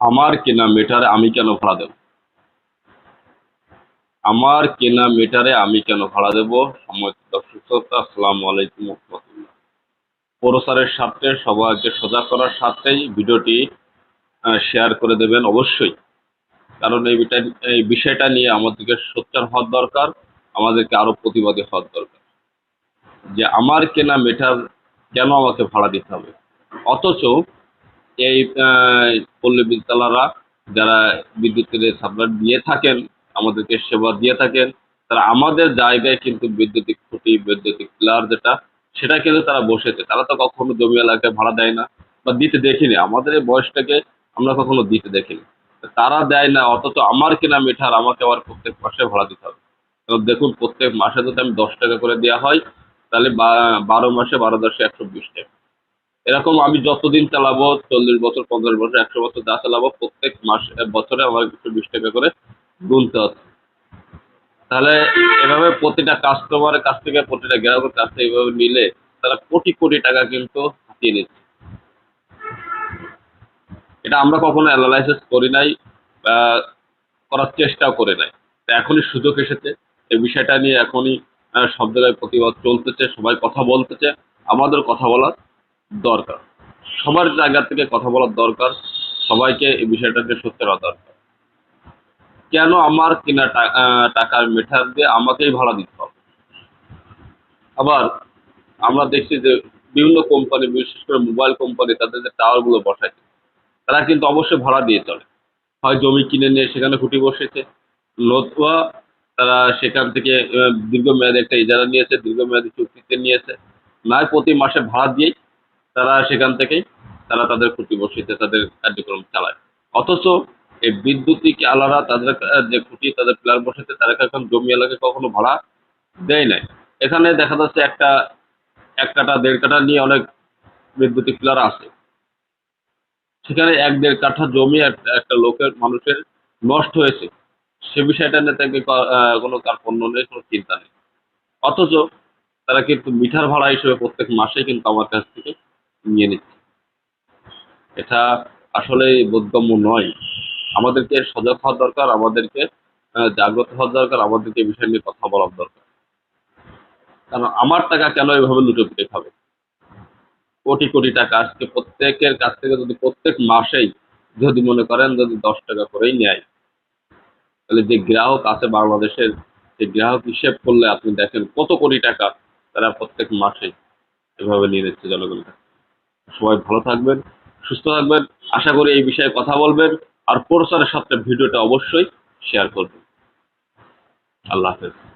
আমার কেনা মিটারে আমি কেন ভাড়া দেব? আমার কেনা মিটারে আমি কেন ভাড়া দেব? সম্মানিত দর্শক শ্রোতা, আসসালামু আলাইকুম রহমতুল্লাহ। স্বার্থে, সবাইকে সজাগ করার স্বার্থেই ভিডিওটি শেয়ার করে দেবেন অবশ্যই। কারণ এই এই বিষয়টা নিয়ে আমাদেরকে সোচ্চার হওয়ার দরকার, আমাদেরকে আরও প্রতিবাদী হওয়ার দরকার। যে আমার কেনা মেটার কেন আমাকে ভাড়া দিতে হবে? অথচ এই পল্লী বিদ্যালয়রা যারা বিদ্যুতের সাপ্লাই দিয়ে থাকেন, আমাদেরকে সেবা দিয়ে থাকেন, তারা আমাদের জায়গায় কিন্তু বৈদ্যুতিক খুঁটি, বৈদ্যুতিক পিলার যেটা, সেটা কিন্তু তারা বসেছে। তারা তো কখনো জমি এলাকায় ভাড়া দেয় না বা দিতে দেখিনি। আমাদের এই বয়সটাকে আমরা কখনো দিতে দেখিনি। তারা দেয় না, অথচ আমার কেনা মিঠার আমাকে আবার প্রত্যেক মাসে ভাড়া দিতে হবে। এবার দেখুন, প্রত্যেক মাসে যদি আমি দশ টাকা করে দেওয়া হয়, তাহলে বারো মাসে বারো দশে একশো বিশ টাকা। এরকম আমি যতদিন চালাবো চল্লিশ বছর, পঞ্চাশ বছর, একশো বছর যা চালাবো প্রত্যেক মাস, বছরে আমার একশো বিশ টাকা করে গুনতে হচ্ছে তাহলে এভাবে প্রতিটা কাস্টমারের কাছ থেকে, প্রতিটা গ্রাহকের কাছ থেকে এভাবে নিলে তারা কোটি কোটি টাকা কিন্তু হাতিয়ে নিচ্ছে। এটা আমরা কখনো অ্যানালাইসিস করি নাই করার চেষ্টাও করে নাই। তা এখনই সুযোগ এসেছে। এই বিষয়টা নিয়ে এখনই সব জায়গায় প্রতিবাদ চলতেছে, সবাই কথা বলতেছে। আমাদের কথা বলার দরকার। সবার জায়গা থেকে কথা বলার দরকার, সবাইকে এই বিষয়টাকে সত্যি করা দরকার। কেন আমার কেনা টাকার মিটার দিয়ে আমাকেই ভাড়া দিতে হবে? আবার আমরা দেখছি যে বিভিন্ন কোম্পানি বিশেষ করে মোবাইল কোম্পানি তাদের যে টাওয়ারগুলো বসাইছে, তারা কিন্তু অবশ্যই ভাড়া দিয়ে চলে। হয় জমি কিনে নিয়ে সেখানে খুঁটি বসেছে, নতুবা তারা সেখান থেকে দীর্ঘমেয়াদী একটা ইজারা নিয়েছে, দীর্ঘমেয়াদী চুক্তিতে নিয়েছে। নয়, প্রতি মাসে ভাড়া দিয়েই তারা সেখান থেকেই তারা তাদের খুঁটি বসিয়েছে তাদের কার্যক্রম চালায়। অথচ এই বিদ্যুতিক আলারা তাদের যে খুঁটি তাদের প্লার বসেছে তারা এখন জমি এলাকায় কখনো ভাড়া দেয় নাই? এখানে দেখা যাচ্ছে একটা, এক কাটা, দেড় কাটা নিয়ে অনেক বিদ্যুতিক প্লার আছে। সেখানে এক দেড় কাঠা জমি একটা লোকের, মানুষের নষ্ট হয়েছে। সে বিষয়টা নিয়ে তাকে কোনো কার্পণ্য নেই, কোনো চিন্তা নেই। অথচ তারা কিন্তু মিঠার ভাড়া হিসেবে প্রত্যেক মাসে কিন্তু আমার কাছ থেকে নিয়ে নিচ্ছে। এটা আসলে বোধগম্য নয়। আমাদেরকে সজাগ হওয়ার দরকার, আমাদেরকে জাগ্রত হওয়ার দরকার, আমাদেরকে বিষয় নিয়ে কথা বলার দরকার। কারণ আমার টাকা কেন এভাবে লুটে পুটে খাবে কোটি কোটি টাকা আজকে প্রত্যেকের কাছ থেকে যদি প্রত্যেক মাসেই যদি মনে করেন যদি দশ টাকা করেই নেয়, তাহলে যে গ্রাহক আছে বাংলাদেশের সেই গ্রাহক হিসেব করলে আপনি দেখেন কত কোটি টাকা তারা প্রত্যেক মাসে এভাবে নিয়ে নিচ্ছে জনগণের কাছে। সবাই ভালো থাকবেন, সুস্থ থাকবেন। আশা করি এই বিষয়ে কথা বলবেন। আর প্রচারের সাথে ভিডিওটা অবশ্যই শেয়ার করবেন। আল্লাহ হাফেজ।